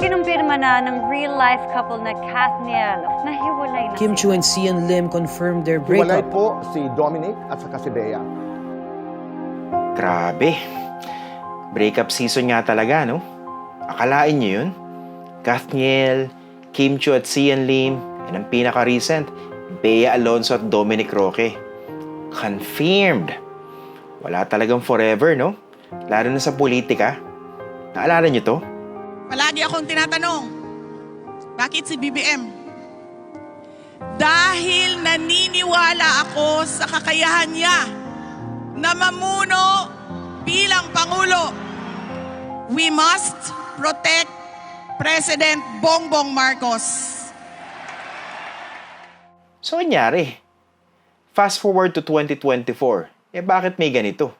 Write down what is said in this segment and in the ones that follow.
Kinumpirma na ng real-life couple na Kathniel na hiwalay na Kim Chu and Sian Lim confirmed their Hiwalay breakup. po si Dominic at saka si Bea. Grabe. Breakup season nga talaga, no? Akalain niyo yun? Kathniel, Kim Chu at Sian Lim, and ang pinaka-recent, Bea Alonso at Dominic Roque. Confirmed. Wala talagang forever, no? Lalo na sa politika. Naalala niyo to? Palagi akong tinatanong, bakit si BBM? Dahil naniniwala ako sa kakayahan niya na mamuno bilang Pangulo. We must protect President Bongbong Marcos. So, anyari? Fast forward to 2024. Eh, bakit may ganito?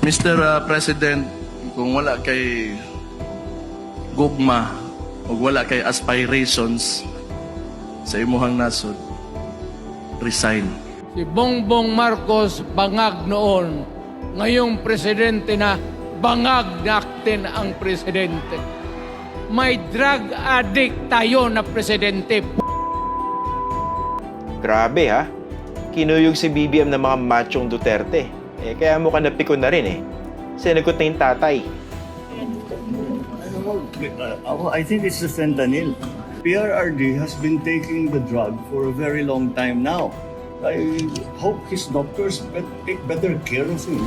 Mr. uh, President, kung wala kay gugma o wala kay aspirations sa imuhang nasod, resign. Si Bongbong Marcos bangag noon. Ngayong presidente na, bangag natin ang presidente. May drug addict tayo na presidente. Grabe ha. Kinuyog si BBM ng mga machong Duterte. Eh, kaya mukhang napikon na rin eh. Sinagot na yung tatay. Uh, I think it's the fentanyl. PRRD has been taking the drug for a very long time now. I hope his doctors take better care of him.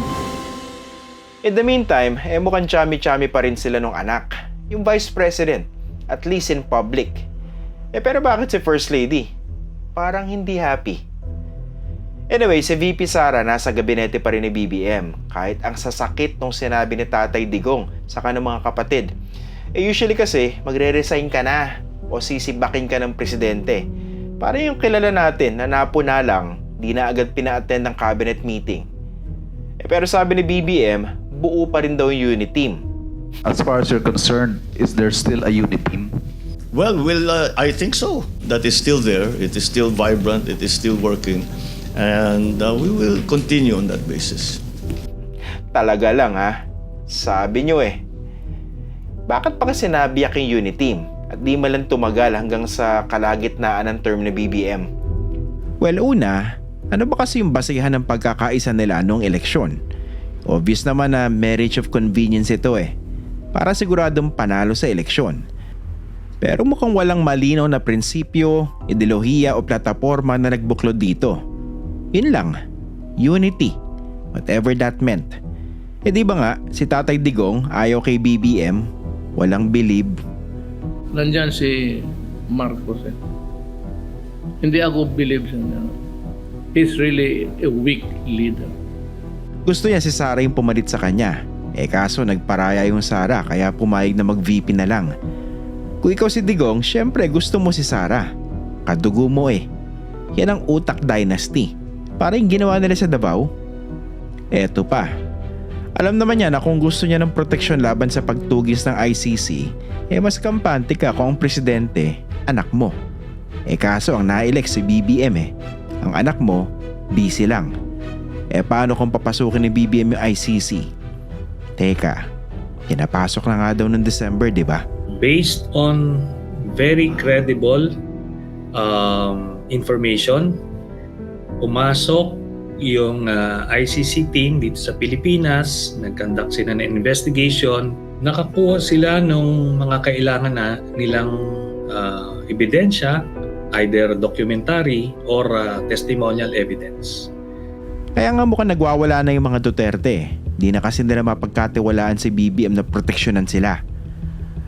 In the meantime, eh mukhang chami-chami pa rin sila nung anak. Yung Vice President. At least in public. Eh pero bakit si First Lady? Parang hindi happy. Anyway, si VP Sara nasa gabinete pa rin ni BBM kahit ang sasakit nung sinabi ni Tatay Digong sa kanang mga kapatid. Eh usually kasi magre-resign ka na o sisibakin ka ng presidente. Para yung kilala natin na napuna lang, di na agad pina-attend ng cabinet meeting. Eh, pero sabi ni BBM, buo pa rin daw yung unit team. As far as you're concerned, is there still a unit team? Well, well, uh, I think so. That is still there. It is still vibrant. It is still working. And uh, we will continue on that basis. Talaga lang ha. Sabi nyo eh. Bakit pa kasi nabiyak yung unit team at di man lang tumagal hanggang sa kalagitnaan ng term ni BBM? Well, una, ano ba kasi yung basihan ng pagkakaisa nila noong eleksyon? Obvious naman na marriage of convenience ito eh. Para siguradong panalo sa eleksyon. Pero mukhang walang malinaw na prinsipyo, ideolohiya o plataforma na nagbuklod dito. Yun lang. Unity. Whatever that meant. Eh di ba nga, si Tatay Digong ayaw kay BBM, walang believe. Nandyan si Marcos eh. Hindi ako believe sa niya. He's really a weak leader. Gusto niya si Sara yung pumalit sa kanya. Eh kaso nagparaya yung Sara kaya pumayag na mag-VP na lang. Kung ikaw si Digong, syempre gusto mo si Sara. Kadugo mo eh. Yan ang utak dynasty. Para yung ginawa nila sa Davao. Eto pa. Alam naman niya na kung gusto niya ng proteksyon laban sa pagtugis ng ICC, eh mas kampante ka kung ang presidente, anak mo. Eh kaso ang na-elect si BBM eh. Ang anak mo, busy lang. Eh paano kung papasukin ni BBM yung ICC? Teka, pinapasok na nga daw ng December, di ba? based on very credible um, information, pumasok yung uh, ICC team dito sa Pilipinas, nag-conduct sila ng investigation, nakakuha sila ng mga kailangan na nilang uh, ebidensya, either documentary or uh, testimonial evidence. Kaya nga mukhang nagwawala na yung mga Duterte. Di na kasi nila mapagkatiwalaan si BBM na proteksyonan sila.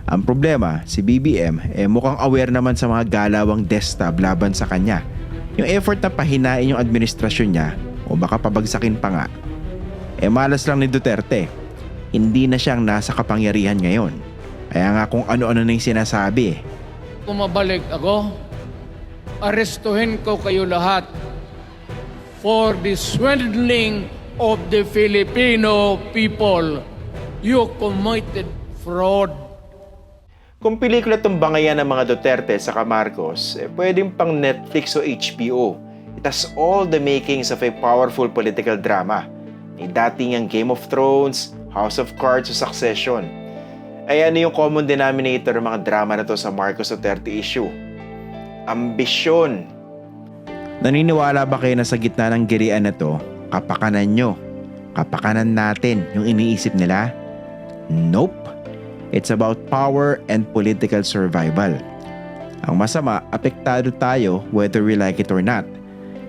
Ang problema, si BBM eh mukhang aware naman sa mga galawang destab laban sa kanya. Yung effort na pahinain yung administrasyon niya o baka pabagsakin pa nga. Eh malas lang ni Duterte. Hindi na siyang nasa kapangyarihan ngayon. Kaya nga kung ano-ano na yung sinasabi eh. Kung mabalik ako, arestuhin ko kayo lahat for the swindling of the Filipino people. You committed fraud. Kung pelikula itong bangayan ng mga Duterte sa Marcos, eh, pwedeng pang Netflix o HBO. It has all the makings of a powerful political drama. May dating ang Game of Thrones, House of Cards o Succession. Ay ano yung common denominator ng mga drama na to sa Marcos Duterte issue? Ambisyon. Naniniwala ba kayo na sa gitna ng girian na to, kapakanan nyo, kapakanan natin yung iniisip nila? Nope. It's about power and political survival. Ang masama, apektado tayo whether we like it or not.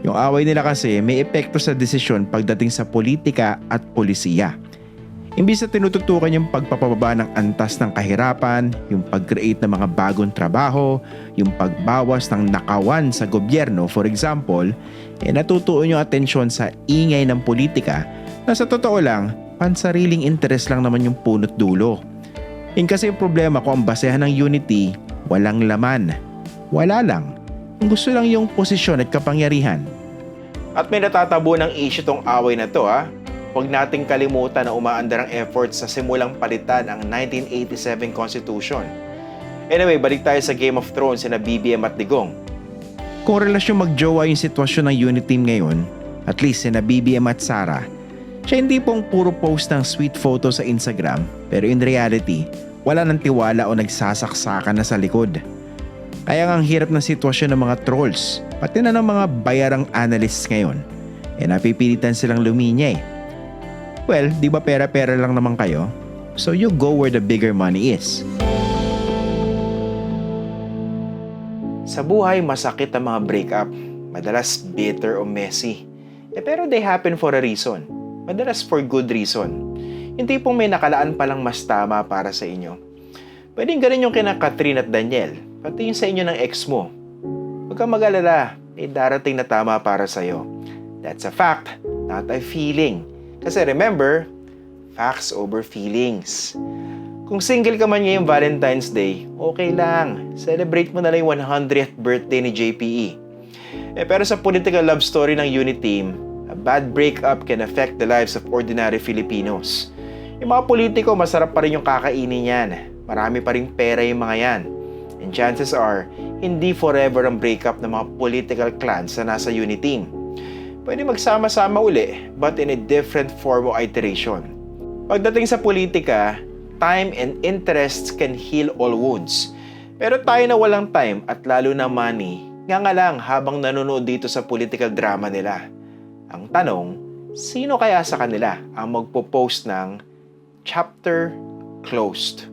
Yung away nila kasi may epekto sa desisyon pagdating sa politika at polisiya. Imbis na tinututukan yung pagpapababa ng antas ng kahirapan, yung pag-create ng mga bagong trabaho, yung pagbawas ng nakawan sa gobyerno for example, eh natutuon yung atensyon sa ingay ng politika na sa totoo lang, pansariling interest lang naman yung punot dulo. Yung kasi yung problema ko ang basehan ng unity, walang laman. Wala lang. Gusto lang yung posisyon at kapangyarihan. At may natatabo ng issue tong away na to ha. Huwag nating kalimutan na umaandar ang efforts sa simulang palitan ang 1987 Constitution. Anyway, balik tayo sa Game of Thrones na BBM at Digong. Kung relasyon magjowa yung sitwasyon ng unit team ngayon, at least sina BBM at Sara, siya hindi pong puro post ng sweet photo sa Instagram, pero in reality, wala nang tiwala o nagsasaksakan na sa likod. Kaya nga ang hirap ng sitwasyon ng mga trolls, pati na ng mga bayarang analysts ngayon, eh napipilitan silang luminya eh. Well, di ba pera-pera lang naman kayo? So you go where the bigger money is. Sa buhay, masakit ang mga breakup. Madalas bitter o messy. Eh pero they happen for a reason. Madalas for good reason. Hindi pong may nakalaan palang mas tama para sa inyo. Pwedeng ganun yung kina Catherine at Daniel. Pati yung sa inyo ng ex mo. Huwag kang mag-alala. May darating na tama para sa'yo. That's a fact, not a feeling. Kasi remember, facts over feelings. Kung single ka man ngayong Valentine's Day, okay lang. Celebrate mo na lang yung 100th birthday ni JPE. Eh, pero sa political love story ng unit team, a bad breakup can affect the lives of ordinary Filipinos. Yung mga politiko, masarap pa rin yung kakainin yan. Marami pa rin pera yung mga yan. And chances are, hindi forever ang breakup ng mga political clans na nasa unit team. Pwede magsama-sama uli, but in a different form of iteration. Pagdating sa politika, time and interests can heal all wounds. Pero tayo na walang time at lalo na money, nga nga lang habang nanonood dito sa political drama nila. Ang tanong, sino kaya sa kanila ang magpo-post ng chapter closed?